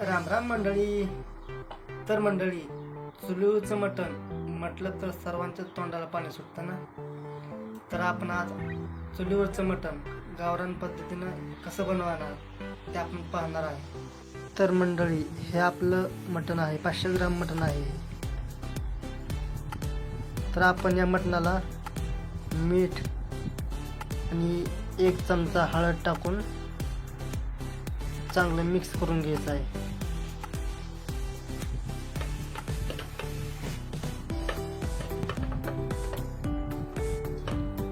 राम राम मंडळी. तर मंडळी चुलीवरचं मटण म्हटलं तर सर्वांच्या तोंडाला पाणी सुटतं ना? तर आपण आज चुलीवरचं मटण गावरान पद्धतीनं कसं बनवणार ते आपण पाहणार आहे. तर मंडळी हे आपलं मटण आहे पाचशे ग्राम मटण आहे. तर आपण या मटणाला मीठ आणि एक चमचा हळद टाकून चांगलं मिक्स करून घ्यायचं आहे.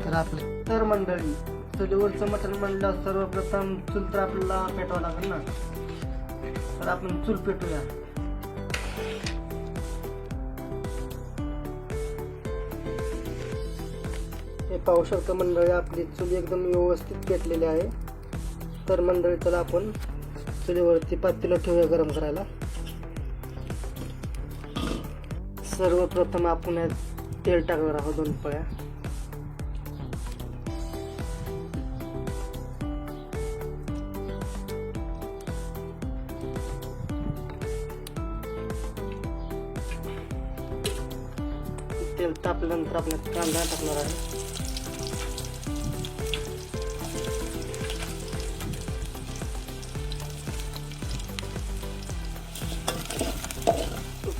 तर आपलं तर मंडळी चुलीवरचं मटण म्हणलं सर्वप्रथम चूल तर आपल्याला पेटवावं लागेल ना? तर आपण चूल पेटूया. हे पाहू शकतो मंडळी आपली चूल एकदम व्यवस्थित पेटलेली आहे. तर मंडळी त्याला आपण चुलीवरती पातेलं ठेवूया गरम करायला. सर्वप्रथम आपण यात तेल टाकणार आहोत दोन पळ्या. तेल तापल्यानंतर आपण कांदा टाकणार आहे.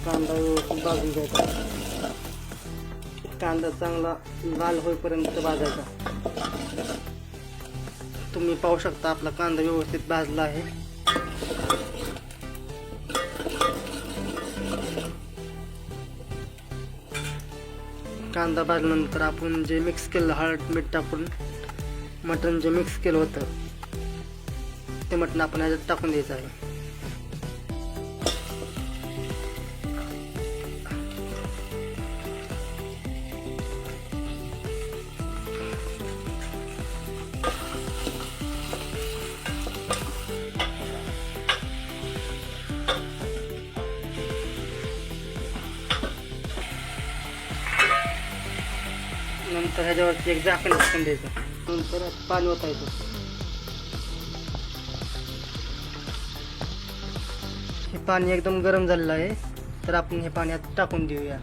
कांदा व्यवस्थित भाजून घ्यायचा. कांदा चांगला लाल होईपर्यंत भाजायचा. तुम्ही पाहू शकता आपला कांदा व्यवस्थित भाजला आहे. कांदा भाजल्यानंतर आपण जे मिक्स केलं हळद मीठ टाकून मटण जे मिक्स केलं होतं ते मटण आपण ह्याच्यात टाकून द्यायचं आहे. नंतर ह्याच्यावरती एक झाकण टाकून द्यायचं. नंतर पाणी ओतायचं. हे पाणी एकदम गरम झालेलं आहे. तर आपण हे पाण्यात टाकून देऊया.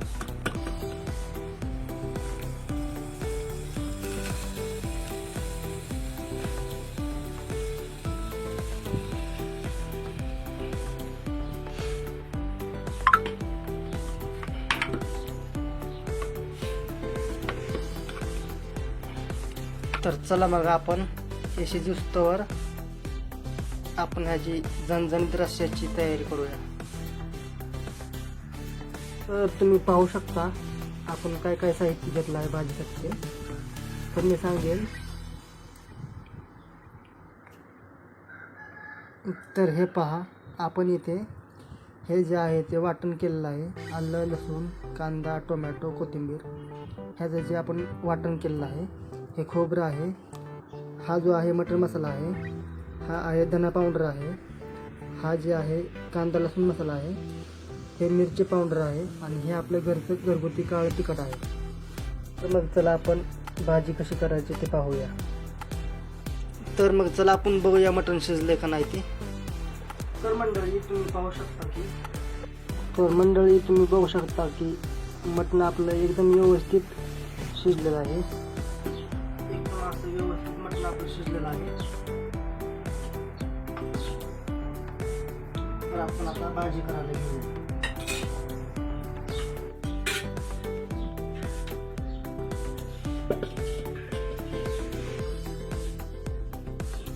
तर चला मग आपण हे शिजूस्तवर आपण ह्याची झणझणीत रश्याची तयारी करूया. तर तुम्ही पाहू शकता आपण काय काय साहित्य घेतलं आहे भाजीसाठी तर मी सांगेन. तर हे पहा आपण इथे हे जे आहे ते वाटण केलेलं आहे. आलं लसूण कांदा टोमॅटो कोथिंबीर. ह्याचं जे आपण वाटण केलेलं आहे हे खोबरं आहे. हा जो आहे मटर मसाला आहे हा आहे धना पावडर आहे हा जे आहे कांदा लसूण मसाला आहे हे मिरची पावडर आहे आणि हे आपलं घरचं घरगुती काळं तिखट आहे. तर मग चला आपण भाजी कशी करायची ते पाहूया. तर मग चला आपण बघूया मटण शिजले का नाही ते. तर मंडळी तुम्ही पाहू शकता की तर मंडळी तुम्ही बघू शकता की मटण आपलं एकदम व्यवस्थित शिजलेलं आहे. शिजलेलं आहे तर आपण आता भाजी करायला घेऊ.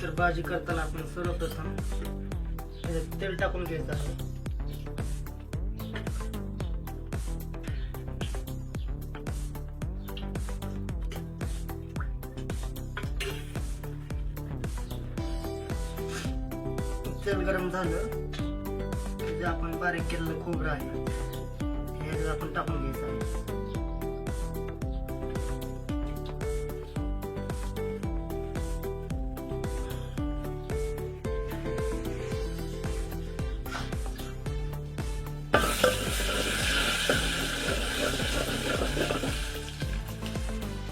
तर भाजी करताना आपण सर्वप्रथम तेल टाकून घ्यायचं आहे. तेल गरम झालं जे आपण बारीक केलेलं खोबरं आहे हे आपण टाकून घ्यायचं आहे.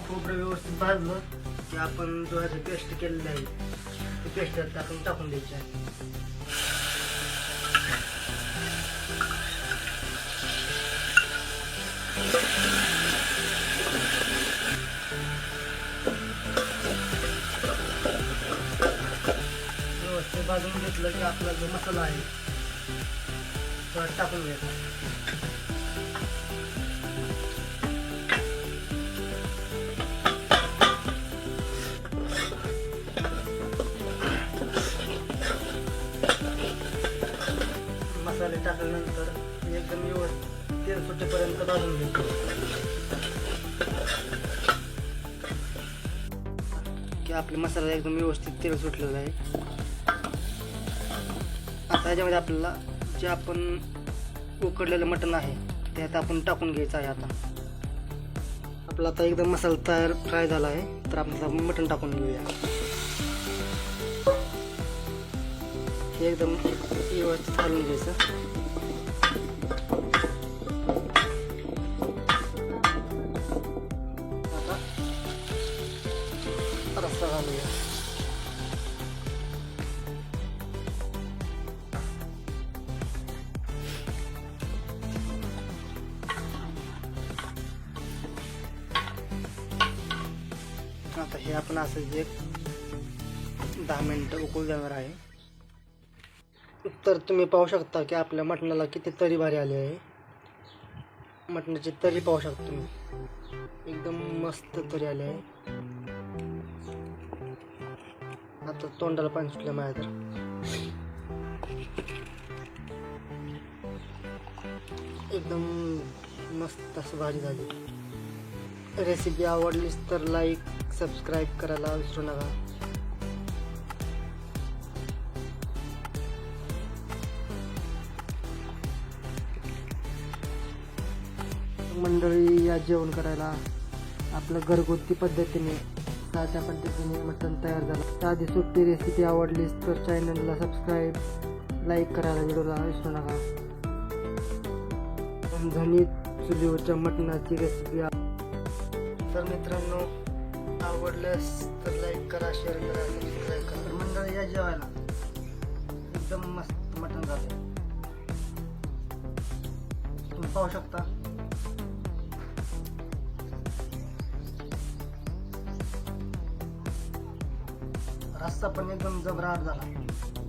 खोबरं व्यवस्थित भाजलं की आपण जो आहे पेस्ट केलेलं आहे ती पेस्ट टाकून टाकून द्यायची व्यवस्थित भाजून घेतलं की आपला जो मसाला आहे तो टाकून घ्यायचा. एकदम व्यवस्थित. तेल सुटेपर्यंत भाजून घ्यायचं की आपले मसाला एकदम व्यवस्थित तेल सुटलेलं आहे. आता ह्याच्यामध्ये आपल्याला जे आपण उकडलेलं मटण आहे ते आता आपण टाकून घ्यायचं आहे आता. आपला आता एकदम मसाला तयार फ्राय झाला आहे तर आपण मटण टाकून घेऊया. हे एकदम व्यवस्थित घालून घ्यायचं. रस्ता रस्सा घालूया आता हे आपण असं एक दहा मिनटं उकळू देणार आहे. तर तुम्ही पाहू शकता की आपल्या मटणाला किती तरी भारी आली आहे. मटणाची तरी पाहू शकता तुम्ही. एकदम मस्त तरी आली आहे. आता तोंडाला पाणी सुटलं माझ्या तर एकदम मस्त असं भारी झाली. रेसिपी आवडलीच तर लाईक सबस्क्राईब करायला विसरू नका. मंडळी या जेवण करायला आपलं घरगुती पद्धतीने साध्या पद्धतीने मटण तयार झालं. साधी सोपी रेसिपी आवडलीस तर चॅनलला सबस्क्राईब लाईक करायला व्हिडिओला विसरू नका. धनीत चुलीवरच्या मटणाची रेसिपी तर मित्रांनो आवडल्यास तर लाईक करा शेअर करा सबस्क्राईब करा. तर मंडळ या जेवायला. एकदम मस्त मटण झालं तुम्ही पाहू शकता. रस्ता पण एकदम जबराट झाला.